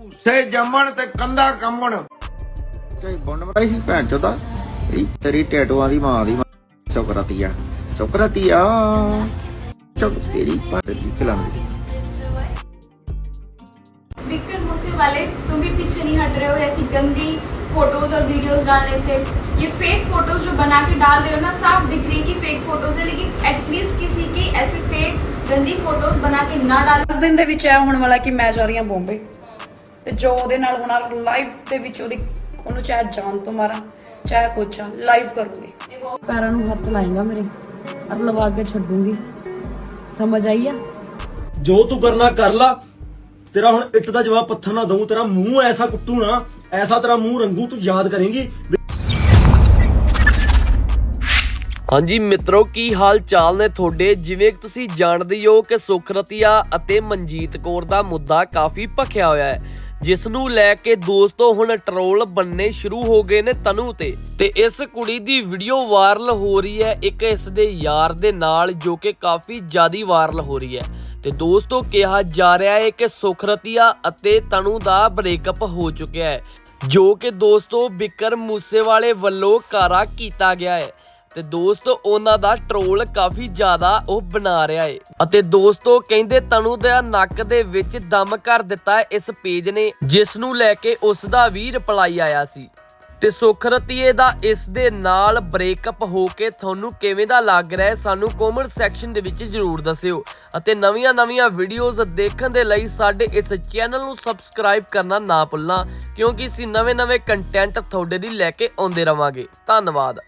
ਭੂਸੇ ਜੰਮਣ ਤੇ ਕੰਦਾ ਕੰਮਣ ਚਾਹੀ ਬੁੰਡ ਮਾਰੀ ਸੀ ਭੈਣ ਚੋਦਾ ਇਹ ਤੇਰੀ ਟੈਟੂਆਂ ਦੀ ਮਾਂ ਦੀ ਚੁਕਰਤੀ ਆ ਚੁਕਰਤੀ ਆ ਚੁਕ ਤੇਰੀ ਪਾਟ ਦੀ ਫਿਲਮ ਦੀ विक्टर मूसे वाले तुम भी पीछे नहीं हट रहे हो ऐसी गंदी फोटोज और वीडियोस डालने से ये फेक फोटोज जो बना के डाल रहे हो ना साफ दिख रही है कि फेक फोटोज है लेकिन एटलीस्ट किसी की ऐसे फेक गंदी फोटोज बना के ना डाल ਦਸ ਦਿਨ ਦੇ ਵਿੱਚ ਇਹ ਹੋਣ ਵਾਲਾ ਕਿ ਮੈਂ ਜਾ ਰਹੀ ਹਾਂ ਬੰਬੇ ਤੇ ਜੋ ਉਹਦੇ ਨਾਲ ਹੋਣਾ ਲਾਈਵ ਦੇ ਵਿੱਚ ਉਹਦੀ ਉਹਨੂੰ ਚਾਹੇ ਜਾਨ ਤੋਂ ਮਾਰਾਂ ਚਾਹੇ ਕੁਛ ਲਾਈਵ ਕਰੂੰਗੀ। ਪੈਰਾਂ ਨੂੰ ਹੱਥ ਲਾਏਗਾ ਮੇਰੇ ਅਰ ਲਵਾ ਕੇ ਛੱਡੂੰਗੀ। ਸਮਝ ਆਈ ਆ? ਜੋ ਤੂੰ ਕਰਨਾ ਕਰ ਲਾ। ਤੇਰਾ ਹੁਣ ਇੱਟ ਦਾ ਜਵਾਬ ਪੱਥਰ ਨਾ ਦਊ ਤੇਰਾ ਮੂੰਹ ਐਸਾ ਕੁੱਟੂ ਨਾ ਐਸਾ ਤੇਰਾ ਮੂੰਹ ਰੰਗੂ ਤੂੰ ਯਾਦ ਕਰੇਂਗੀ। ਹਾਂਜੀ ਮਿੱਤਰੋ ਕੀ ਹਾਲ ਚਾਲ ਨੇ ਤੁਹਾਡੇ? ਜਿਵੇਂ ਕਿ ਤੁਸੀਂ ਜਾਣਦੇ ਹੀ ਹੋ ਕਿ ਸੁਖਰਤੀਆ ਅਤੇ ਮਨਜੀਤ ਕੌਰ ਦਾ ਮੁੱਦਾ ਕਾਫੀ ਭਖਿਆ ਹੋਇਆ ਹੈ। ਜਿਸ ਨੂੰ ਲੈ ਕੇ ਦੋਸਤੋ ਹੁਣ ਟਰੋਲ ਬੰਨੇ ਸ਼ੁਰੂ ਹੋ ਗਏ ਨੇ ਤਨੂ ਤੇ। ਤੇ ਇਸ ਕੁੜੀ ਦੀ ਵੀਡੀਓ ਵਾਇਰਲ ਹੋ ਰਹੀ ਹੈ, ਇੱਕ ਇਸ ਦੇ ਯਾਰ ਦੇ ਨਾਲ, ਜੋ ਕਿ ਕਾਫੀ ਜ਼ਿਆਦੀ ਵਾਇਰਲ ਹੋ ਰਹੀ ਹੈ। ਤੇ ਦੋਸਤੋ ਕਿਹਾ ਜਾ ਰਿਹਾ ਹੈ ਕਿ ਸੁਖਰਤੀਆ ਅਤੇ ਤਨੂ ਦਾ ਬ੍ਰੇਕਅਪ ਹੋ ਚੁੱਕਿਆ ਹੈ, ਜੋ ਕਿ ਦੋਸਤੋ ਬਿਕਰ ਮੂਸੇਵਾਲੇ ਵੱਲੋਂ ਕਾਰਾ ਕੀਤਾ ਗਿਆ ਹੈ। ਤੇ ਦੋਸਤੋ ਉਹਨਾਂ ਦਾ ਟ੍ਰੋਲ ਕਾਫੀ ਜ਼ਿਆਦਾ ਉਹ ਬਣਾ ਰਿਹਾ ਏ। ਅਤੇ ਦੋਸਤੋ ਕਹਿੰਦੇ ਤਨੂ ਦਾ ਨੱਕ ਦੇ ਵਿੱਚ ਦਮ ਕਰ ਦਿੱਤਾ ਇਸ ਪੇਜ ਨੇ ਜਿਸ ਨੂੰ ਲੈ ਕੇ ਉਸ ਦਾ ਵੀ ਰਿਪਲਾਈ ਆਇਆ ਸੀ। ਤੇ ਸੁਖਰਤੀਏ ਦਾ ਇਸ ਦੇ ਨਾਲ ਬ੍ਰੇਕਅਪ ਹੋ ਕੇ ਤੁਹਾਨੂੰ ਕਿਵੇਂ ਦਾ ਲੱਗ ਰਿਹਾ ਹੈ ਸਾਨੂੰ ਕਮੈਂਟ ਸੈਕਸ਼ਨ ਦੇ ਵਿੱਚ ਜਰੂਰ ਦੱਸਿਓ। ਅਤੇ ਨਵੀਆਂ-ਨਵੀਆਂ ਵੀਡੀਓਜ਼ ਦੇਖਣ ਦੇ ਲਈ ਸਾਡੇ ਇਸ ਚੈਨਲ ਨੂੰ ਸਬਸਕ੍ਰਾਈਬ ਕਰਨਾ ਨਾ ਭੁੱਲਣਾ, ਕਿਉਂਕਿ ਅਸੀਂ ਨਵੇਂ-ਨਵੇਂ ਕੰਟੈਂਟ ਤੁਹਾਡੇ ਲਈ ਲੈ ਕੇ ਆਉਂਦੇ ਰਵਾਂਗੇ। ਧੰਨਵਾਦ।